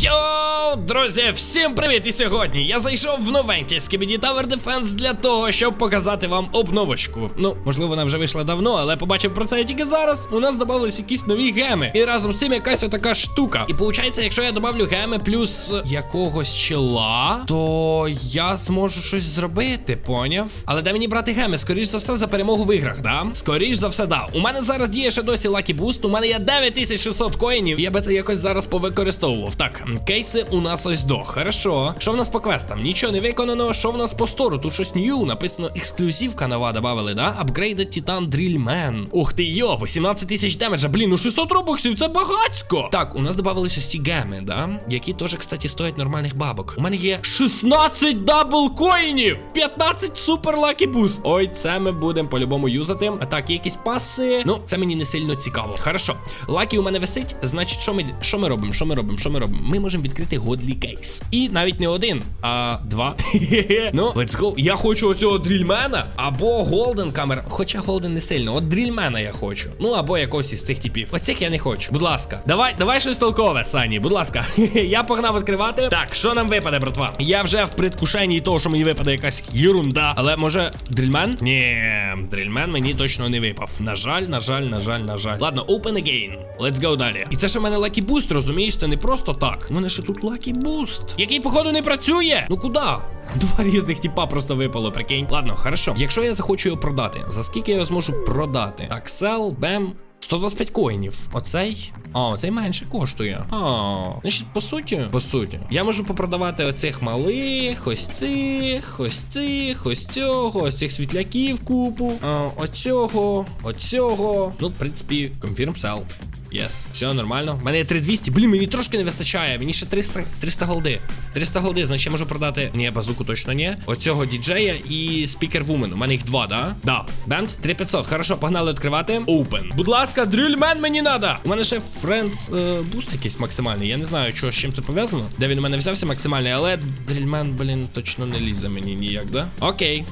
Yo! Друзі, всім привіт! І сьогодні я зайшов в новенький Skibidi Tower Defense для того, щоб показати вам обновочку. Ну, можливо, вона вже вийшла давно, але побачив про це я тільки зараз. У нас додавались якісь нові геми. І разом з цим якась отака штука. І виходить, якщо я добавлю геми плюс якогось чела, то я зможу щось зробити, поняв? Але де мені брати геми? Скоріш за все, за перемогу в іграх, да? Скоріш за все, да. У мене зараз діє ще досі Lucky Boost, у мене є 9600 коїнів. Я би це якось зараз повикористовував. Так, кейси у нас ось до. Хорошо. Що в нас по квестам? Нічого не виконано. Що в нас по стору? Тут щось нью. Написано ексклюзивка нова добавили, да? Upgraded Titan Drillman. Ух ти йо, 18 тисяч демеджа. Блін, ну 600 робоксів, це багатсько. Так, у нас добавились ось ці геми, да? Які теж, кстати, стоять нормальних бабок. У мене є 16 дабл коїнів! 15 супер лакі буст. Ой, це ми будемо по-любому юзати. А так, є якісь паси. Ну, це мені не сильно цікаво. Хорошо. Лакі у мене висить. Значить, що ми що ми робимо? Що ми робимо? Що ми робимо? Ми можемо відкрити годлі кейс. І навіть не один, а два. ну, let's go. Я хочу оцього дрільмена або голден камер. Хоча голден не сильно. От дрільмена я хочу. Ну або якогось із цих типів. Оцих я не хочу. Будь ласка, давай, давай щось толкове, Сані. Будь ласка. я погнав відкривати. Так, що нам випаде, братва? Я вже в предвкушенні того, що мені випаде якась єрунда. Але може дрільмен? Ні, дрільмен мені точно не випав. На жаль, на жаль, на жаль, на жаль. Ладно, open again. Let's go далі. І це ще в мене Lucky Boost, розумієш? Це не просто так. У мене ще тут Lucky Boost, який, походу, не працює. Ну куди? Два різних типа просто випало, прикинь. Ладно, хорошо. Якщо я захочу його продати, за скільки я його зможу продати? Так, sell, бем. 125 коїнів. Оцей. А, оцей менше коштує. А, значить, по суті, по суті, я можу попродавати оцих малих, ось цих, ось цих, ось цього, ось цих світляків купу. А, оцього, оцього. Ну, в принципі, confirm sell. Єс, все нормально. У мене є 3200. Блін, мені трошки не вистачає. Мені ще 300 300 голди. 300 голди, значить я можу продати. Ні, базуку точно ні. Оцього діджея і спікер вумен. У мене їх два, да? Да. Бемс 3500. Хорошо, погнали відкривати. Open. Будь ласка, дрільмен мені надо. У мене ще е, буст якийсь максимальний. Я не знаю, що з чим це пов'язано. Де він у мене взявся максимальний, але дрільмен, блін, точно не лізе мені ніяк, да? Окей.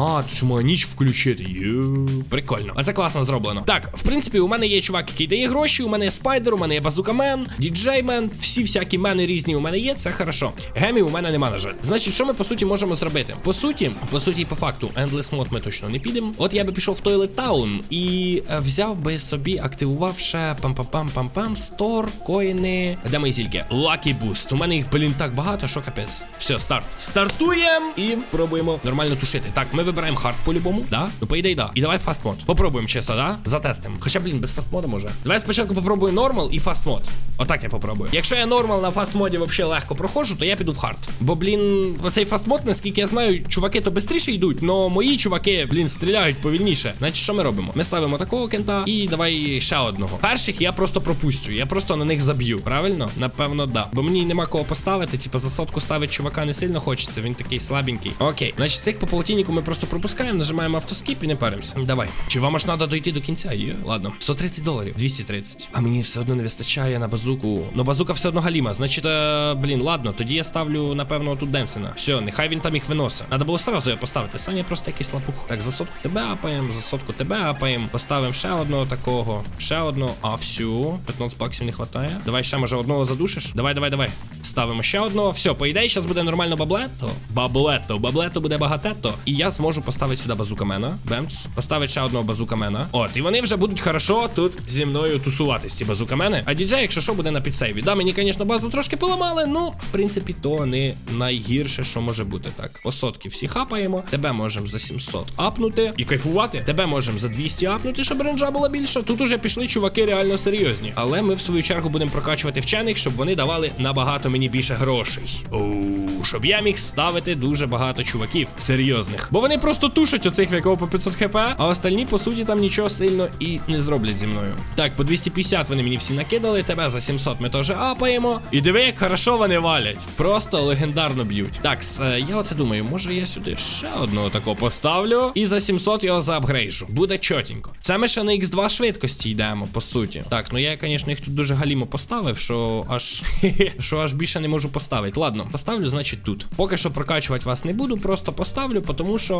А, тут що моя ніч включити. Ю, прикольно. А це класно зроблено. Так, в принципі, у мене є чувак, який дає гроші. У мене є спайдер, у мене є базукамен, діджеймен, всі всякі мени різні у мене є. Це хорошо. Гемів у мене нема, на жаль. Значить, що ми по суті можемо зробити? По суті, по суті, по факту, Endless Mode ми точно не підемо. От я би пішов в Toilet Town і е, взяв би собі, активував ще пам-пам-пам-пам-пам, стор, коїни. Де мої зільки? Lucky Boost. У мене їх, блін, так багато, що капець. Все, старт. Стартуємо і пробуємо нормально тушити. Так, ми вибираємо хард по-любому, да? Ну, по ідеї, да. І давай фаст мод. Попробуємо чесно, да? Затестимо. Хоча, блін, без фаст мода може. Давай спочатку попробую нормал і фаст мод. Отак я попробую. Якщо я нормал на фаст моді взагалі легко проходжу, то я піду в хард. Бо, блін, оцей фаст мод, наскільки я знаю, чуваки то швидше йдуть, але мої чуваки, блін, стріляють повільніше. Значить, що ми робимо? Ми ставимо такого кента і давай ще одного. Перших я просто пропустю. Я просто на них заб'ю. Правильно? Напевно, да. Бо мені нема кого поставити. Типа за сотку ставить чувака не сильно хочеться. Він такий слабенький. Окей, значить, цих по паутиннику ми просто пропускаємо, нажимаємо автоскіп і не паримося. Давай. Чи вам аж треба дойти до кінця? Є, ладно. 130 доларів, 230. А мені все одно не вистачає на базуку. Ну базука все одно галіма. Значить, е, блін, ладно, тоді я ставлю, напевно, тут Денсена. Все, нехай він там їх виносить. Надо було сразу його поставити. Саня просто якийсь лапух. Так, за сотку тебе апаємо, за сотку тебе апаємо. Поставимо ще одного такого, ще одного. А всю. 15 баксів не вистачає. Давай ще може одного задушиш. Давай, давай, давай. Ставимо ще одного. Все, по ідеї, зараз буде нормально баблето. Баблето, баблето буде багатето. І я зможу поставити сюди базукамена. Бемц. Поставити ще одного базукамена. От, і вони вже будуть хорошо тут зі мною тусуватись, ці базукамени. А діджей, якщо що, буде на підсейві. Да, мені, звісно, базу трошки поламали, ну, в принципі, то не найгірше, що може бути. Так, по сотки всі хапаємо. Тебе можемо за 700 апнути і кайфувати. Тебе можемо за 200 апнути, щоб ренджа була більша. Тут уже пішли чуваки реально серйозні. Але ми в свою чергу будемо прокачувати вчених, щоб вони давали набагато мені більше грошей. Оу, щоб я міг ставити дуже багато чуваків серйозних. Бо вони просто тушать оцих в якого по 500 хп, а остальні, по суті, там нічого сильно і не зроблять зі мною. Так, по 250 вони мені всі накидали, тебе за 700 ми теж апаємо. І диви, як хорошо вони валять. Просто легендарно б'ють. Так, с, е, я оце думаю, може я сюди ще одного такого поставлю. І за 700 його заапгрейжу. Буде чотенько. Це ми ще на X2 швидкості йдемо, по суті. Так, ну я, звісно, їх тут дуже галімо поставив, що аж що аж більше не можу поставити. Ладно, поставлю, значить, тут. Поки що прокачувати вас не буду, просто поставлю, тому що.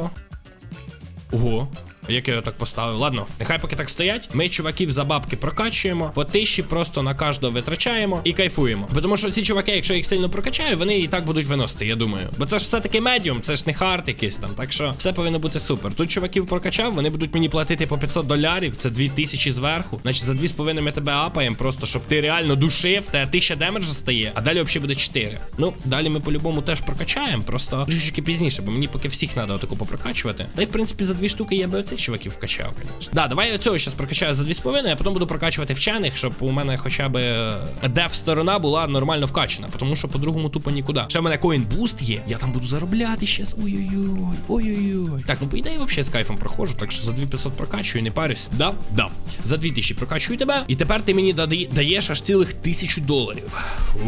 Ого. Як я його так поставив? Ладно, нехай поки так стоять. Ми чуваків за бабки прокачуємо, по тисячі просто на кожного витрачаємо і кайфуємо. Бо Тому що ці чуваки, якщо їх сильно прокачаю, вони і так будуть виносити, я думаю. Бо це ж все-таки медіум, це ж не хард якийсь там. Так що все повинно бути супер. Тут чуваків прокачав, вони будуть мені платити по 500 долярів, це 2000 зверху. Значить, за 2,5 ми тебе апаємо, просто щоб ти реально душив, те 1000 демеджа стає, а далі взагалі буде 4. Ну, далі ми по-любому теж прокачаємо, просто трішечки пізніше, бо мені поки всіх треба отаку попрокачувати. Та й в принципі за дві штуки я би оцих чуваків вкачав, звісно. Да, давай я цього зараз прокачаю за 2,5, а потім буду прокачувати вчених, щоб у мене хоча б е, деф сторона була нормально вкачана, тому що по-другому тупо нікуди. Ще в мене коін буст є, я там буду заробляти щас. Ой-ой-ой, ой-ой-ой. Так, ну по ідеї взагалі з кайфом проходжу, так що за 2500 прокачую, не парюсь. Да? Да. За 2000 прокачую тебе, і тепер ти мені даєш аж цілих тисячу доларів.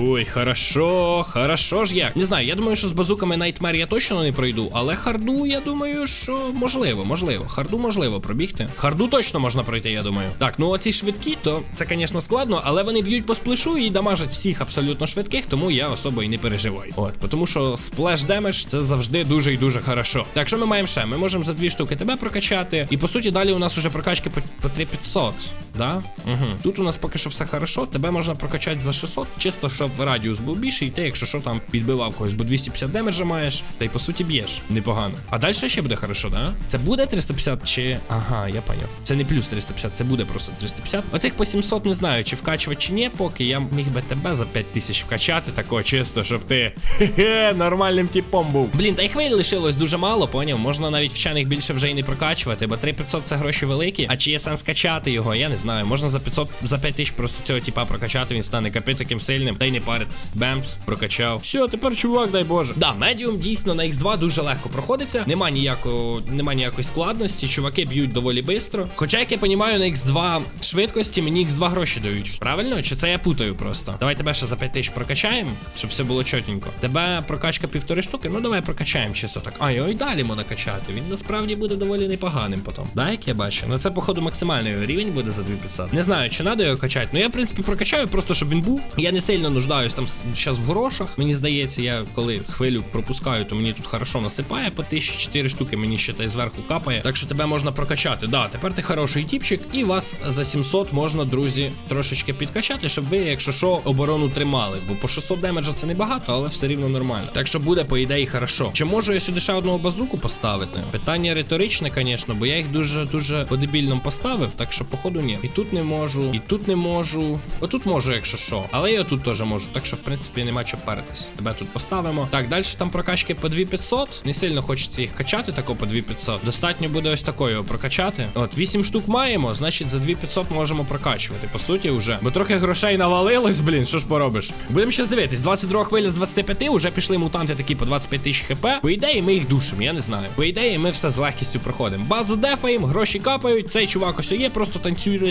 Ой, хорошо, хорошо ж як. Не знаю, я думаю, що з базуками Nightmare я точно не пройду, але харду, я думаю, що можливо, можливо. Харду можливо пробігти. Харду точно можна пройти, я думаю. Так, ну оці швидкі, то це, звісно, складно, але вони б'ють по сплешу і дамажать всіх абсолютно швидких, тому я особо і не переживаю. От, тому що сплеш демедж це завжди дуже і дуже хорошо. Так, що ми маємо ще? Ми можемо за дві штуки тебе прокачати. І по суті, далі у нас уже прокачки по, по 3500. Да? Угу. Тут у нас поки що все хорошо. Тебе можна прокачати за 600, чисто щоб радіус був більший, і ти, якщо що там підбивав когось, бо 250 демеджа маєш, та й по суті б'єш. Непогано. А далі ще буде хорошо, да? Це буде 350 чи. Ага, я поняв. Це не плюс 350, це буде просто 350. Оцих по 700 не знаю, чи вкачувати, чи ні, поки я міг би тебе за 5000 вкачати, такого чисто, щоб ти хе-хе, нормальним типом був. Блін, та й хвиль лишилось дуже мало, поняв? Можна навіть вчених більше вже й не прокачувати, бо 3500 це гроші великі. А чи є сенс качати його? Я не знаю. Можна за 500, за 5000 просто цього типа прокачати, він стане капець яким сильним, та й не паритись. Бемц, прокачав. Все, тепер чувак, дай Боже. Да, медіум дійсно на X2 дуже легко проходиться. Нема ніякого, нема ніякої складності. Чуваки б'ють доволі швидко. Хоча, як я понімаю, на X2 швидкості мені X2 гроші дають. Правильно? Чи це я путаю просто? Давай тебе ще за 5000 прокачаємо, щоб все було чотенько. Тебе прокачка півтори штуки. Ну давай прокачаємо чисто так. А, його і далі можна качати. Він насправді буде доволі непоганим потім. Да, як я бачу. Ну це, походу, максимальний рівень буде за 2500. Не знаю, чи треба його качати. Ну я, в принципі, прокачаю, просто щоб він був. Я не сильно нуждаюсь там зараз в грошах. Мені здається, я коли хвилю пропускаю, то мені тут хорошо насипає по 1004 штуки, мені ще та й зверху капає. Так що тебе можна прокачати. Да, тепер ти хороший тіпчик, і вас за 700 можна, друзі, трошечки підкачати, щоб ви, якщо що, оборону тримали. Бо по 600 демеджа це небагато, але все рівно нормально. Так що буде, по ідеї, хорошо. Чи можу я сюди ще одного базуку поставити? Питання риторичне, звісно, бо я їх дуже дуже по дебільному поставив, так що, походу, ні. І тут не можу, і тут не можу. Отут можу, якщо що. Але я тут теж можу. Так що, в принципі, нема чого паритись. Тебе тут поставимо. Так, далі там прокачки по 2500. Не сильно хочеться їх качати, тако по 2500. Достатньо буде ось такою прокачати. От 8 штук маємо, значить за 2500 можемо прокачувати. По суті, вже. Бо трохи грошей навалилось, блін, що ж поробиш? Будемо ще дивитись. 22 хвиля з 25 вже пішли мутанти такі по 25 тисяч хп. По ідеї, ми їх душимо, я не знаю. По ідеї, ми все з легкістю проходимо. Базу дефаємо, гроші капають. Цей чувак ось є, просто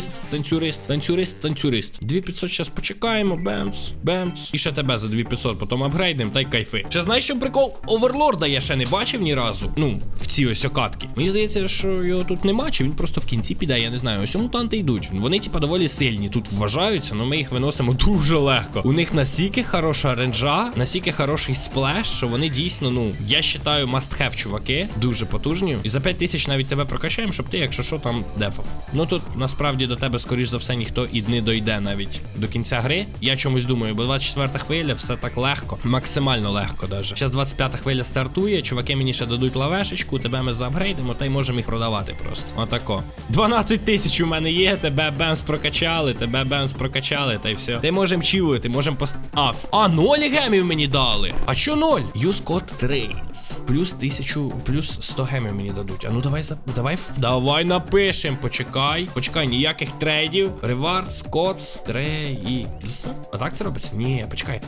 танцюрист, танцюрист, танцюрист, танцюрист. 2500 зараз почекаємо. Бемц, бемц. І ще тебе за 2500, потім апгрейдим, та й кайфи. Ще знаєш, що прикол? Оверлорда я ще не бачив ні разу. Ну, в цій ось окатки. Мені здається, що його тут нема, чи він просто в кінці піде, я не знаю. Ось мутанти йдуть. Вони, типа, доволі сильні. Тут вважаються, але ми їх виносимо дуже легко. У них настільки хороша ренджа, настільки хороший сплеш, що вони дійсно, ну, я вважаю, must have, чуваки. Дуже потужні. І за 5 тисяч навіть тебе прокачаємо, щоб ти, якщо що, там дефав. Ну тут насправді до тебе, скоріш за все, ніхто і не дойде навіть до кінця гри. Я чомусь думаю, бо 24 хвиля, все так легко, максимально легко даже. Зараз 25-та хвиля стартує, чуваки мені ще дадуть лавешечку, тебе ми заапгрейдимо, та й можемо їх продавати просто. Отако. 12 тисяч у мене є, тебе бенз прокачали, тебе бенз прокачали, та й все. Ти можемо чилити, можемо пост. А, а, ноль гемів мені дали. А що ноль? Use код трейдс. Плюс тисячу, плюс 100 гемів мені дадуть. А ну давай давай, давай напишем. Почекай. Почекай, ніяких трейдів. Ревардс, коц, трейдс. А так це робиться? Ні, почекай.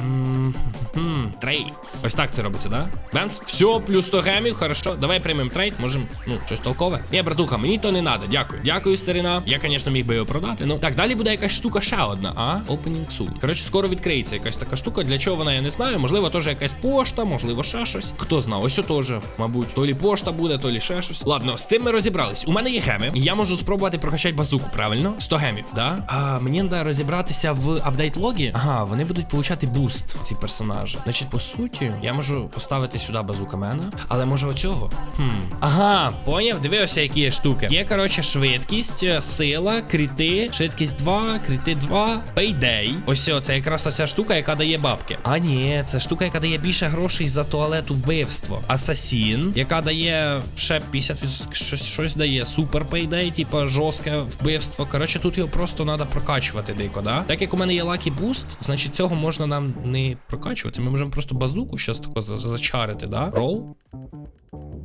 Трейдс. Ось так це робиться, да? Бенс, все, плюс 100 гемів, хорошо. Давай приймемо трейд, можемо, ну, щось толкове. Ні, братуха, мені то не надо. Дякую. Дякую, старина. Я, звісно, міг би його продати. Ну так, далі буде якась штука ще одна, а? Opening soon. Коротше, скоро відкриється якась така штука. Для чого вона, я не знаю. Можливо, теж якась пошта, можливо, ще щось. Хто знає, ось теж, мабуть. То лі пошта буде, то лі ще щось. Ладно, з цим ми розібрались. У мене є геми. Я можу спробувати прокачати базуку, правильно? Правильно, 100 гемів, да? А мені треба розібратися в апдейт логі. Ага, вони будуть получати буст, ці персонажі. Значить, по суті, я можу поставити сюди базукамена, але може оцього? Хм. Ага, поняв? Дивився, які є штуки. Є, коротше, швидкість, е, сила, кріти, швидкість 2, кріти 2, пейдей. Ось це якраз оця штука, яка дає бабки. А ні, це штука, яка дає більше грошей за туалету вбивство. Асасін, яка дає ще 50%, щось, щось дає. Супер пейдей, типа жорстке вбивство. Коротше, тут його просто треба прокачувати дико, да? Так як у мене є лакі буст, значить цього можна нам не прокачувати. Ми можемо просто базуку щас тако за- за- зачарити, да? Рол.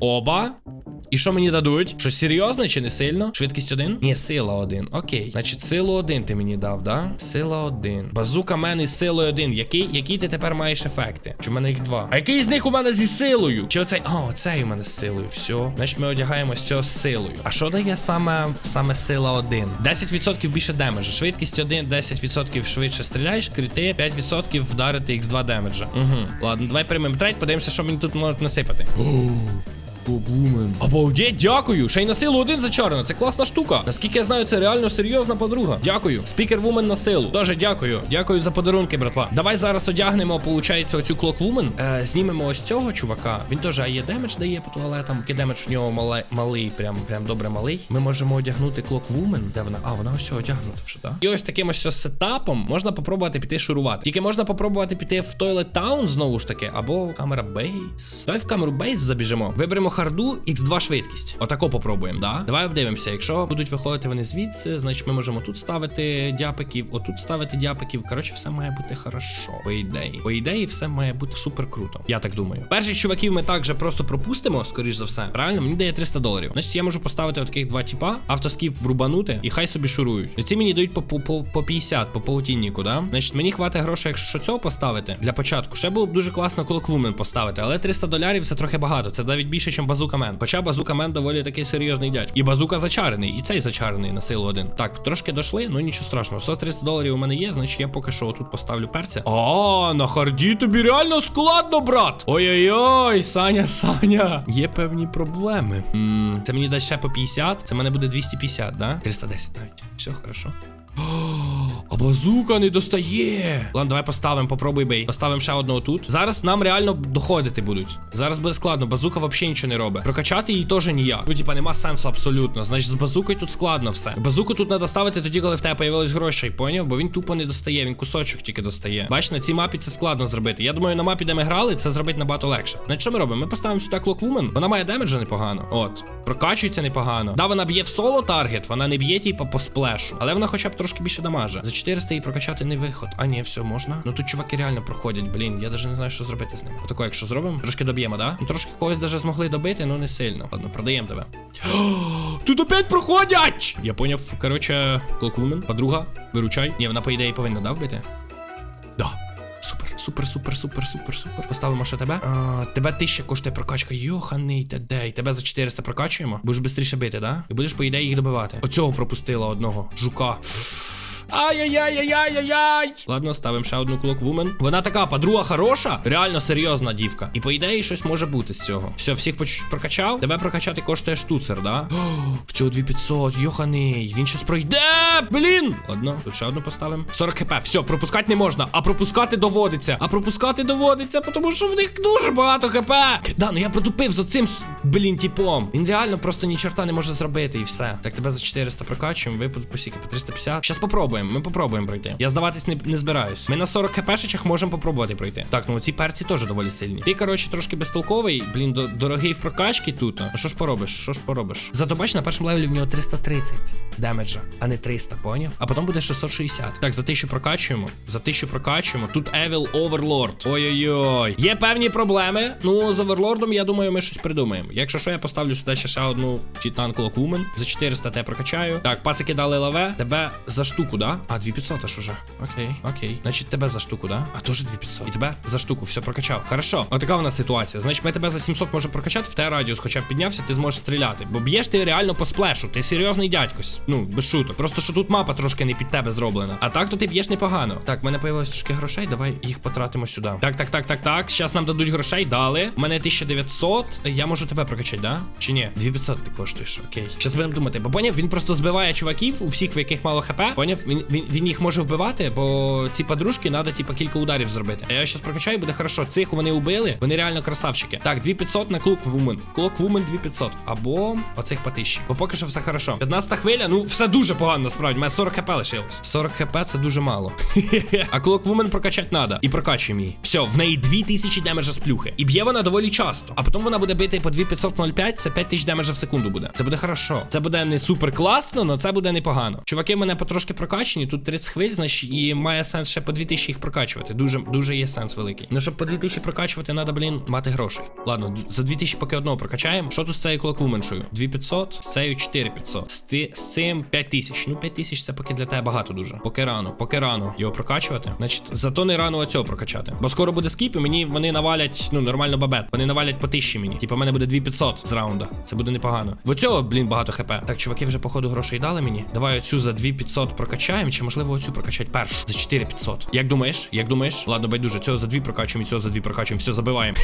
Оба. І що мені дадуть? Щось серйозне чи не сильно? Швидкість один? Ні, сила один. Окей. Значить, силу один ти мені дав, да? Сила один. Базука мен із силою один. Який, які ти тепер маєш ефекти? Чи в мене їх два? А який з них у мене зі силою? Чи оцей? О, оцей у мене з силою. Все. Значить, ми одягаємо з цього з силою. А що дає саме, саме сила один? 10% більше демеджа. Швидкість один, 10% швидше стріляєш, крити, 5% вдарити x2 демеджа. Угу. Ладно, давай приймемо трейд, подивимося, що мені тут можуть насипати. Богумен. Обалдеть, дякую. Ще й на силу один зачарено. Це класна штука. Наскільки я знаю, це реально серйозна подруга. Дякую. Спікер вумен на силу. Тоже дякую. Дякую за подарунки, братва. Давай зараз одягнемо, получається, оцю клок вумен. Е, знімемо ось цього чувака. Він теж є демедж дає по туалетам. Який демедж в нього мале, малий, прям прям добре малий. Ми можемо одягнути клок вумен. Де вона? А, вона ось одягнута вже, так? І ось таким ось сетапом можна попробувати піти шурувати. Тільки можна попробувати піти в Toilet Town знову ж таки, або камера Бейс. Давай в камеру Бейс забіжимо. Виберемо харду X2 швидкість. Отако попробуємо, да? Давай обдивимося. Якщо будуть виходити вони звідси, значить ми можемо тут ставити дяпиків, отут ставити дяпиків. Коротше, все має бути хорошо. По ідеї. По ідеї, все має бути супер круто. Я так думаю. Перших чуваків ми також просто пропустимо, скоріш за все. Правильно, мені дає 300 доларів. Значить, я можу поставити таких два тіпа, автоскіп врубанути, і хай собі шурують. Ці мені дають по, по, по, по 50, по паутінніку, да? Значить, мені хватить грошей, якщо цього поставити для початку. Ще було б дуже класно колоквумен поставити, але 300 доларів це трохи багато. Це навіть більше, ніж базука мен. Хоча базука мен доволі такий серйозний дядь. І базука зачарений, і цей зачарений на силу один. Так, трошки дошли, ну нічого страшного. 130 доларів у мене є, значить я поки що тут поставлю перця. А, на харді тобі реально складно, брат. Ой-ой-ой, Саня, Саня. Є певні проблеми. м це мені дасть ще по 50, це мене буде 250, да? 310 навіть. Все хорошо. Базука не достає. Ладно, давай поставимо, попробуй бей. Поставимо ще одного тут. Зараз нам реально доходити будуть. Зараз буде складно. Базука взагалі нічого не робить. Прокачати її теж ніяк. Ну, типа, нема сенсу абсолютно. Значить, з базукою тут складно все. Базуку тут треба ставити тоді, коли в тебе появилось грошей, поняв? Бо він тупо не достає, він кусочок тільки достає. Бач, на цій мапі це складно зробити. Я думаю, на мапі, де ми грали, це зробити набагато легше. Значить, що ми робимо? Ми поставимо сюди клоквумен. Вона має демеджа непогано. От. Прокачується непогано. Да, вона б'є в соло таргет, вона не б'є, типа, по сплешу. Але вона хоча б трошки більше дамажа. За 400 її прокачати не виход. А ні, все можна. Ну тут чуваки реально проходять, блін. Я навіть не знаю, що зробити з ними. Отако, якщо зробимо, трошки доб'ємо, да? Ну трошки когось даже змогли добити, ну не сильно. Ладно, продаємо тебе. Тут опять проходять! Я поняв, коротше, клоквумен, подруга, виручай. Ні, вона по ідеї повинна, да, вбити? Да. Супер, супер, супер, супер, супер, супер. Поставимо ще тебе. А, тебе 1000 коштує прокачка. Йоханий тедей. Тебе за 400 прокачуємо. Будеш швидше бити, да? І будеш, по ідеї, їх добивати. Оцього пропустила одного. Жука. Ай-яй-яй-яй-яй-яй! Ладно, ставимо ще одну кулок вумен. Вона така, подруга хороша, реально серйозна дівка. І по ідеї щось може бути з цього. Все, всіх прокачав. Тебе прокачати коштує штуцер, да? В цього 2500, йоханий. Він щас пройде. Блін! Ладно, тут ще одну поставимо. 40 хп. Все, пропускати не можна, а пропускати доводиться. А пропускати доводиться, тому що в них дуже багато хп. Да, ну я протупив за цим, блін, типом. Він реально просто ні чорта не може зробити і все. Так, тебе за 400 прокачуємо, ви по по 350. Щас попробуємо, ми попробуємо пройти. Я здаватись не, не збираюсь. Ми на 40 хпшечах можемо попробувати пройти. Так, ну ці перці теж доволі сильні. Ти, коротше, трошки безтолковий, блін, до, дорогий в прокачці тут. Ну що ж поробиш? Що ж поробиш? Зато бач, на першому левелі в нього 330 демеджа, а не 300, поняв? А потім буде 660. Так, за 1000 прокачуємо. За 1000 прокачуємо. Тут Evil Overlord. Ой-ой-ой. Є певні проблеми. Ну, з Оверлордом, я думаю, ми щось придумаємо. Якщо що, я поставлю сюди ще одну Titan Clock Woman. За 400 те прокачаю. Так, пацики дали лаве. Тебе за штуку, да? Да? А, 2500 аж уже. Окей, окей. Значить, тебе за штуку, да? А теж 2500. І тебе за штуку, все прокачав. Хорошо. Отака в нас ситуація. Значить, ми тебе за 700 можемо прокачати, в тебе радіус хоча б піднявся, ти зможеш стріляти. Бо б'єш ти реально по сплешу. Ти серйозний дядькось. Ну, без шуток. Просто що тут мапа трошки не під тебе зроблена. А так то ти б'єш непогано. Так, в мене появилось трошки грошей. Давай їх потратимо сюди. Так, так, так, так, так. Зараз нам дадуть грошей. Дали. У мене 1900. Я можу тебе прокачати, да? Чи ні? 2500 ти коштуєш. Окей. Зараз будемо думати. Бо поняв, він просто збиває чуваків, у всіх, в яких мало хп. Поняв, він, він, він їх може вбивати, бо ці подружки треба, типа, кілька ударів зробити. А я зараз прокачаю, буде хорошо. Цих вони убили. Вони реально красавчики. Так, 2500 на Clock Woman. Clock Woman 2500. Або оцих по 1000. Бо поки що все хорошо. 15 хвиля, ну все дуже погано насправді. У мене 40 хп лишилось. 40 хп це дуже мало. а Clock Woman прокачати треба. І прокачуємо її. Все, в неї 2000 демеджа з плюхи. І б'є вона доволі часто. А потім вона буде бити по 2505, це 5000 демеджа в секунду буде. Це буде хорошо. Це буде не супер класно, але це буде непогано. Чуваки мене потрошки прокачані. Тут 30 хвиль, значить, і має сенс ще по 2000 їх прокачувати. Дуже дуже є сенс великий. Ну, щоб по 2000 прокачувати, треба, блін, мати грошей. Ладно, за 2000 поки одного прокачаємо. Що тут з цією клоквуменшою? 2500, з цією 4500. З, ти, з цим 5000. Ну, 5000 це поки для тебе багато дуже. Поки рано, поки рано його прокачувати. Значить, зато не рано оцього прокачати. Бо скоро буде скіп, і мені вони навалять, ну, нормально бабет. Вони навалять по 1000 мені. Типа, в мене буде 2500 з раунда. Це буде непогано. В оцього, блін, багато хп. Так, чуваки вже походу грошей дали мені. Давай оцю за 2500 прокачаємо, чи можливо оцю прокачати першу за 4500. Як думаєш? Як думаєш? Ладно, байдуже, цього за 2 прокачуємо, і цього за 2 прокачуємо, все забиваємо.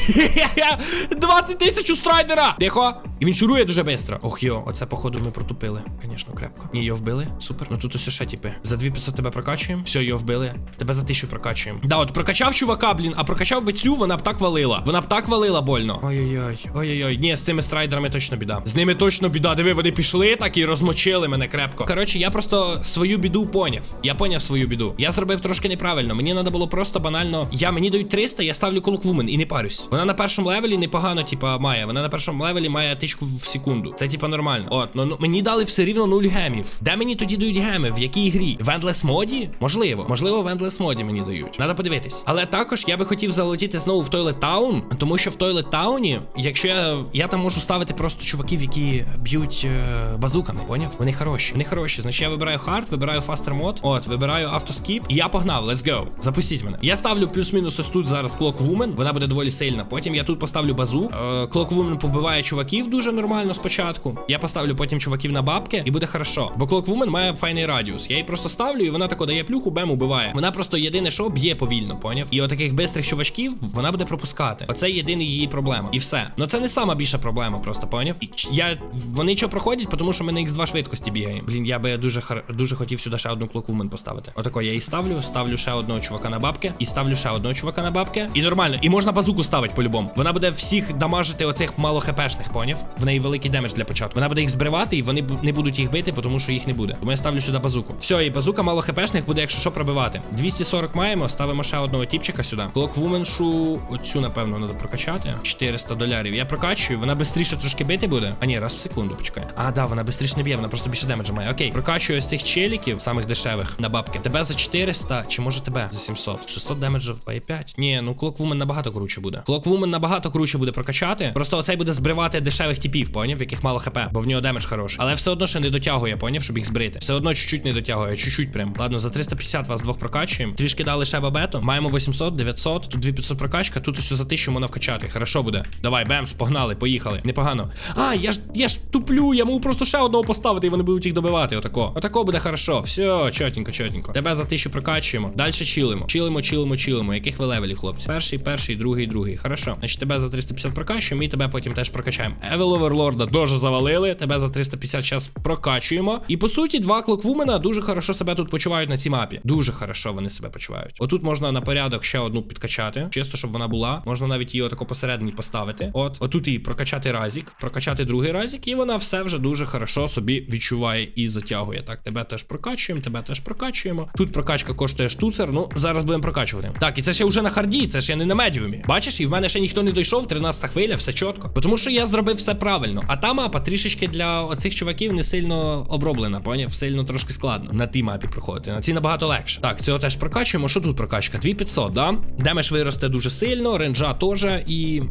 20 тисяч у страйдера! Тихо! І він шурує дуже швидко. Ох йо, оце походу ми протупили. Звісно, крепко. Ні, його вбили. Супер. Ну тут ось ще типи. За 2500 тебе прокачуємо. Все, його вбили. Тебе за 1000 прокачуємо. Да, от прокачав чувака, блін, а прокачав би цю, вона б так валила. Вона б так валила больно. Ой-ой-ой, ой-ой-ой. Ні, з цими страйдерами точно біда. З ними точно біда. Диви, вони пішли так і розмочили мене крепко. Коротше, я просто свою біду поняв. Я поняв свою біду. Я зробив трошки неправильно. Мені треба було просто банально. Я мені дають 300, я ставлю колоквумен і не парюсь. Вона на першому левелі непогано, типа, має. Вона на першому левелі має тичку в секунду. Це типа нормально. От, ну, ну мені дали все рівно 0 гемів. Де мені тоді дають геми? В якій грі? В Endless моді? Можливо, можливо, в Endless моді мені дають. Надо подивитись. Але також я би хотів залетіти знову в Toilet Town, тому що в Toilet Town, якщо я, я там можу ставити просто чуваків, які б'ють е, базуками, поняв? Вони хороші. Вони хороші. Значить, я вибираю хард, вибираю фастер мод. От, вибираю автоскіп. І я погнав. Let's go. Запустіть мене. Я ставлю плюс-мінус ось тут зараз Clock Woman. Вона буде доволі сильна. Потім я тут поставлю базу. Е, Clock Woman повбиває чуваків дуже нормально спочатку. Я поставлю потім чуваків на бабки, і буде хорошо. Бо Clock Woman має файний радіус. Я її просто ставлю, і вона тако дає плюху, бем убиває. Вона просто єдине, що б'є повільно, поняв? І отаких бистрих чувачків вона буде пропускати. Оце єдина її проблема. І все. Ну це не сама більша проблема, просто поняв. Я вони що проходять, тому що ми на X2 швидкості бігаємо. Блін, я би дуже хар... дуже хотів сюди ще одну Clock Woman поставити. Отако я її ставлю, ставлю ще одного чувака на бабки, і ставлю ще одного чувака на бабки. І нормально. І можна базуку ставити по-любому. Вона буде всіх дамажити оцих мало хпшних, поняв? В неї великий демедж для початку. Вона буде їх збривати, і вони не будуть їх бити, тому що їх не буде. Тому я ставлю сюди базуку. Все, і базука мало хпшних буде, якщо що пробивати. 240 маємо, ставимо ще одного тіпчика сюди. Клоквуменшу, оцю, напевно, треба прокачати. 400 долярів. Я прокачую, вона швидше трошки бити буде. А ні, раз в секунду, почекай. А, да, вона швидше не б'є, вона просто більше демеджа має. Окей, прокачую ось цих челіків, самих дешевих на бабки. Тебе за 400, чи може тебе за 700? 600 демеджа в 2,5. Ні, ну Клоквумен набагато круче буде. Клоквумен набагато круче буде прокачати. Просто оцей буде збривати дешевих типів, поняв, в яких мало хп, бо в нього демедж хороший. Але все одно ще не дотягує, поняв, щоб їх збрити. Все одно чуть-чуть не дотягує, чуть-чуть прям. Ладно, за 350 вас двох прокачуємо. Трішки дали ще бабету. Маємо 800, 900, тут 2500 прокачка, тут ось за 1000 можна вкачати. Хорошо буде. Давай, бемс, погнали, поїхали. Непогано. А, я ж я ж туплю, я можу просто ще одного поставити, і вони будуть їх добивати. Отако. Отако буде хорошо. Все, чотенько, чотенько. Тебе за 1000 прокачуємо. Далі чилимо. Чилимо, чилимо, чилимо. Яких ви левелів, хлопці? Перший, перший, другий, другий. Хорошо. Значить, тебе за 350 прокачуємо, і тебе потім теж прокачаємо. Евел Оверлорда дуже завалили. Тебе за 350 час прокачуємо. І по суті, два клоквумена дуже хорошо себе тут почувають на цій мапі. Дуже хорошо вони себе почувають. Отут можна на порядок ще одну підкачати, чисто, щоб вона була. Можна навіть її отако посередині поставити. От, отут її прокачати разік, прокачати другий разік, і вона все вже дуже хорошо собі відчуває і затягує. Так, тебе теж прокачуємо, тебе теж прокачуємо. Тут прокачка коштує штуцер. Ну, зараз будемо прокачувати. Так, і це ще вже на харді, це ще не на медіумі. Бачиш, і в мене ще ніхто не дійшов, 13 хвиля, все чітко. Тому що я зробив все правильно. А та мапа трішечки для оцих чуваків не сильно оброблена, поняв? Сильно трошки складно. На тій мапі проходити. На цій набагато легше. Так, цього теж прокачуємо. Що тут прокачка? 2500, да? Демедж виросте дуже сильно, ренджа теж і.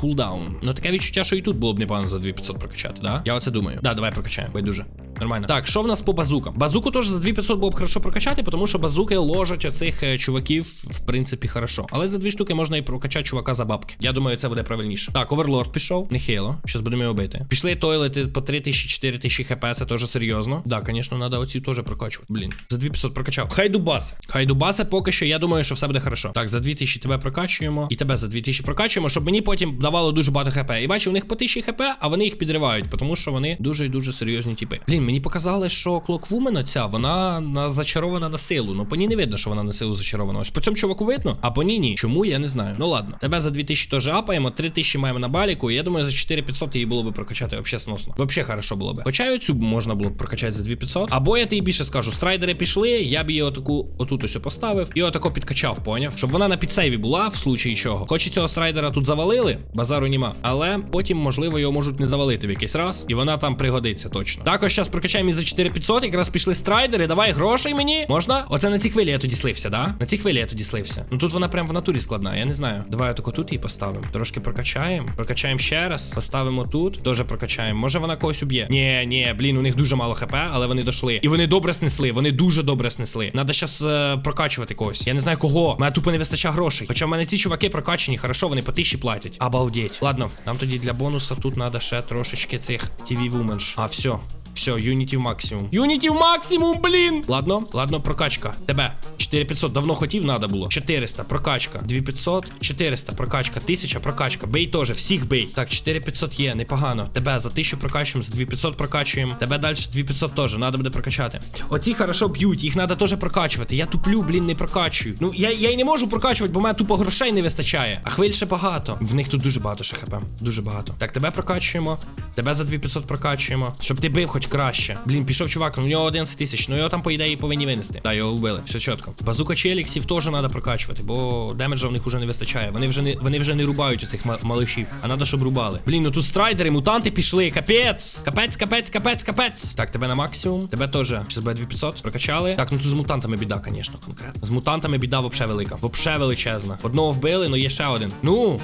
Кулдаун. Ну таке відчуття, що і тут було б непогано за 2500 прокачати, да? Я оце думаю. Да, давай прокачаємо, байдуже. Нормально. Так, що в нас по базукам? Базуку теж за 2500 було б хорошо прокачати, тому що базуки ложать оцих е, чуваків, в принципі, хорошо. Але за дві штуки можна і прокачати чувака за бабки. Я думаю, це буде правильніше. Так, оверлорд пішов. Нехило. Щас будемо його бити. Пішли тойлети по 3000-4000 хп, це теж серйозно. Да, звісно, треба оці теж прокачувати. Блін. За 2500 прокачав. Хай дубаси. Хай дубаси поки що, я думаю, що все буде хорошо. Так, за 2000 тебе прокачуємо. І тебе за 2000 прокачуємо, щоб мені потім давало дуже багато хп. І бачу, у них по 1000 хп, а вони їх підривають, тому що вони дуже і дуже серйозні типи. Блін, мені показали, що Клоквумен оця, вона на зачарована на силу. Ну по ній не видно, що вона на силу зачарована. Ось по цьому чуваку видно, а по ній ні. Чому я не знаю. Ну ладно, тебе за 2000 теж апаємо, 3000 маємо на баліку. І я думаю, за 4500 її було би прокачати вообще сносно. Вообще хорошо було би. Хоча й оцю можна було б прокачати за 2500. Або я тобі більше скажу, страйдери пішли, я б її отаку отут ось поставив і отако підкачав, поняв? Щоб вона на підсейві була, в случаї чого. Хоч і цього страйдера тут завалили, базару нема. Але потім, можливо, його можуть не завалити в якийсь раз, і вона там пригодиться точно. Також зараз прокачаємо і за 4500, якраз пішли страйдери. Давай грошей мені. Можна? Оце на цій хвилі я тоді слився, да? На цій хвилі я тоді слився. Ну тут вона прям в натурі складна, я не знаю. Давай отако тут її поставимо. Трошки прокачаємо. Прокачаємо ще раз. Поставимо тут. Теж прокачаємо. Може вона когось уб'є. Ні, ні, блін, у них дуже мало хп, але вони дошли. І вони добре снесли. Вони дуже добре снесли. Надо щас е, прокачувати когось. Я не знаю кого. Мене тупо не вистачає грошей. Хоча в мене ці чуваки прокачані, хорошо, вони по тисячі платять. Обалдеть. Ладно, нам тоді для бонуса тут треба ще трошечки цих TV Women's. А, все. Все, Unity в максимум. Unity в максимум, блін! Ладно, ладно, прокачка. Тебе. 4500, давно хотів, надо було. 400, прокачка. 2500, 400, прокачка. 1000, прокачка. Бей теж, всіх бей. Так, 4500 є, непогано. Тебе за 1000 прокачуємо, за 2500 прокачуємо. Тебе далі 2500 теж, надо буде прокачати. Оці хорошо б'ють, їх треба теж прокачувати. Я туплю, блін, не прокачую. Ну, я, я й не можу прокачувати, бо в мене тупо грошей не вистачає. А хвиль ще багато. В них тут дуже багато ще хп. Дуже багато. Так, тебе прокачуємо. Тебе за 2500 прокачуємо. Щоб ти бив хоч краще. Блін, пішов чувак, у нього 11 тисяч. Ну його там, по ідеї, повинні винести. Да, його вбили, все чітко. Базука чи еліксів теж треба прокачувати, бо демеджа в них уже не вистачає. Вони вже не вони вже не рубають оцих ма- малишів, а треба, щоб рубали. Блін, ну тут страйдери, мутанти пішли. Капець! Капець, капець, капець, капець. Так, тебе на максимум. Тебе теж. Щас буде 2500. Прокачали. Так, ну тут з мутантами біда, звісно, конкретно. З мутантами біда вообще велика. Вообще величезна. Одного вбили, ну є ще один. Ну.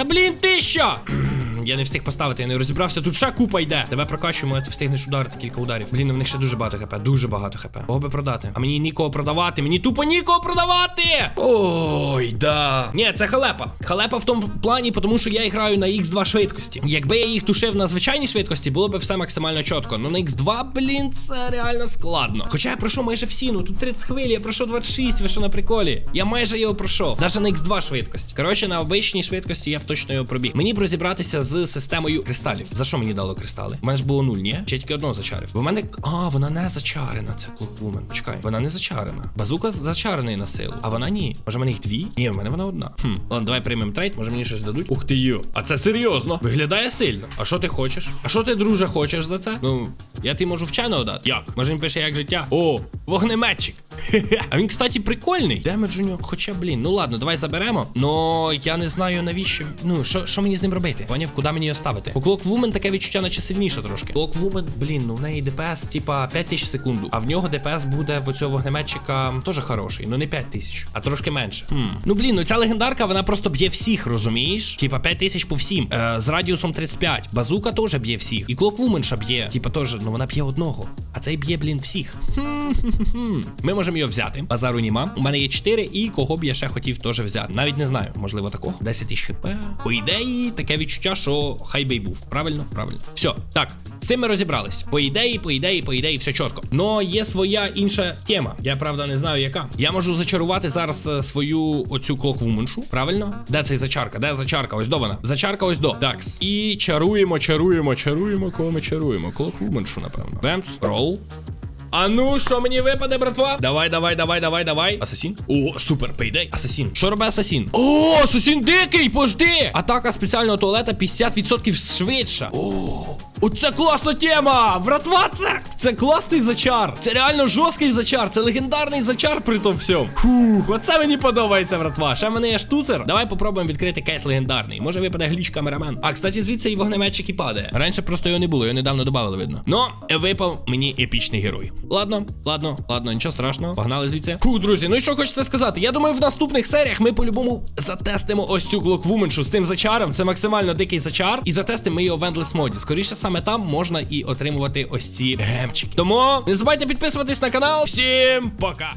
Та блін, тища! Я не встиг поставити, я не розібрався. Тут ще купа йде. Тебе прокачуємо, ти встигнеш ударити кілька ударів. Блін, ну в них ще дуже багато хп, дуже багато хп. Кого би продати? А мені нікого продавати, мені тупо нікого продавати. Ой, да. Ні, це халепа. Халепа в тому плані, тому що я граю на X2 швидкості. Якби я їх тушив на звичайній швидкості, було б все максимально чітко. Ну на X2, блін, це реально складно. Хоча я пройшов майже всі, ну тут 30 хвиль, я пройшов 26, ви що на приколі? Я майже його пройшов. Навіть на X2 швидкості. Коротше, на обичній швидкості я б точно його пробіг. Мені б розібратися з системою кристалів. За що мені дало кристали? У мене ж було нуль, ні? Я тільки одного зачарив? Бо в мене. А, вона не зачарена, це клоквумен. Почекай, вона не зачарена. Базука зачарений на силу. А вона ні. Може, в мене їх дві? Ні, в мене вона одна. Хм, ладно, давай приймемо трейд, може мені щось дадуть. Ух ти йо. А це серйозно. Виглядає сильно. А що ти хочеш? А що ти, друже, хочеш за це? Ну, я ти можу вченого дати. Як? Може він пише як життя? О, вогнеметчик. А він, кстати, прикольний. Демедж у нього, хоча, блін, ну ладно, давай заберемо. Но я не знаю навіщо. Ну, що, що мені з ним робити? Поняв, куди мені його ставити? У Клоквумен таке відчуття, наче сильніше трошки. Клоквумен, блін, ну в неї ДПС, типа 5 тисяч секунду. А в нього ДПС буде в цього вогнеметчика теж хороший. Ну не 5 тисяч, а трошки менше. Хм. Ну блін, ну ця легендарка, вона просто б'є всіх, розумієш? Типа 5 тисяч по всім. Е, з радіусом 35. Базука теж б'є всіх. І Клоквуменша б'є. Типа теж, ну вона б'є одного. А цей б'є, блін, всіх. Ми можемо його взяти. Базару німа. У мене є 4, і кого б я ще хотів теж взяти. Навіть не знаю, можливо, такого. 10 тисяч хп. По ідеї, таке відчуття, що хай би й був. Правильно? Правильно. Все, так. З цим ми розібрались. По ідеї, по ідеї, по ідеї, все чітко. Но є своя інша тема. Я правда не знаю, яка. Я можу зачарувати зараз е, свою оцю клоквуменшу. Правильно? Де цей зачарка? Де зачарка? Ось до вона. Зачарка ось до. Такс. І чаруємо, чаруємо, чаруємо, кого ми чаруємо. Клоквуменшу, напевно. Бемц, рол. А ну, що мені випаде, братва? Давай, давай, давай, давай, давай. Асасін? О, супер, пейдей. Асасін. Що робить асасін? О, асасін дикий, пожди! Атака спеціального туалета 50% швидша. О, оце класна тема! Братва, це, це класний зачар. Це реально жорсткий зачар. Це легендарний зачар при тому всьому. Фух, оце мені подобається, братва. Ще мене є штуцер. Давай попробуємо відкрити кейс легендарний. Може випаде гліч камерамен. А, кстати, звідси і вогнеметчик і падає. Раніше просто його не було, його недавно додали, видно. Ну, випав мені епічний герой. Ладно, ладно, ладно, нічого страшного. Погнали звідси. Фух, друзі, ну і що хочеться сказати? Я думаю, в наступних серіях ми по-любому затестимо ось цю клоквуменшу з тим зачаром. Це максимально дикий зачар. І затестимо ми його в Endless моді. Скоріше саме саме там можна і отримувати ось ці гемчики. Тому не забувайте підписуватись на канал. Всім пока!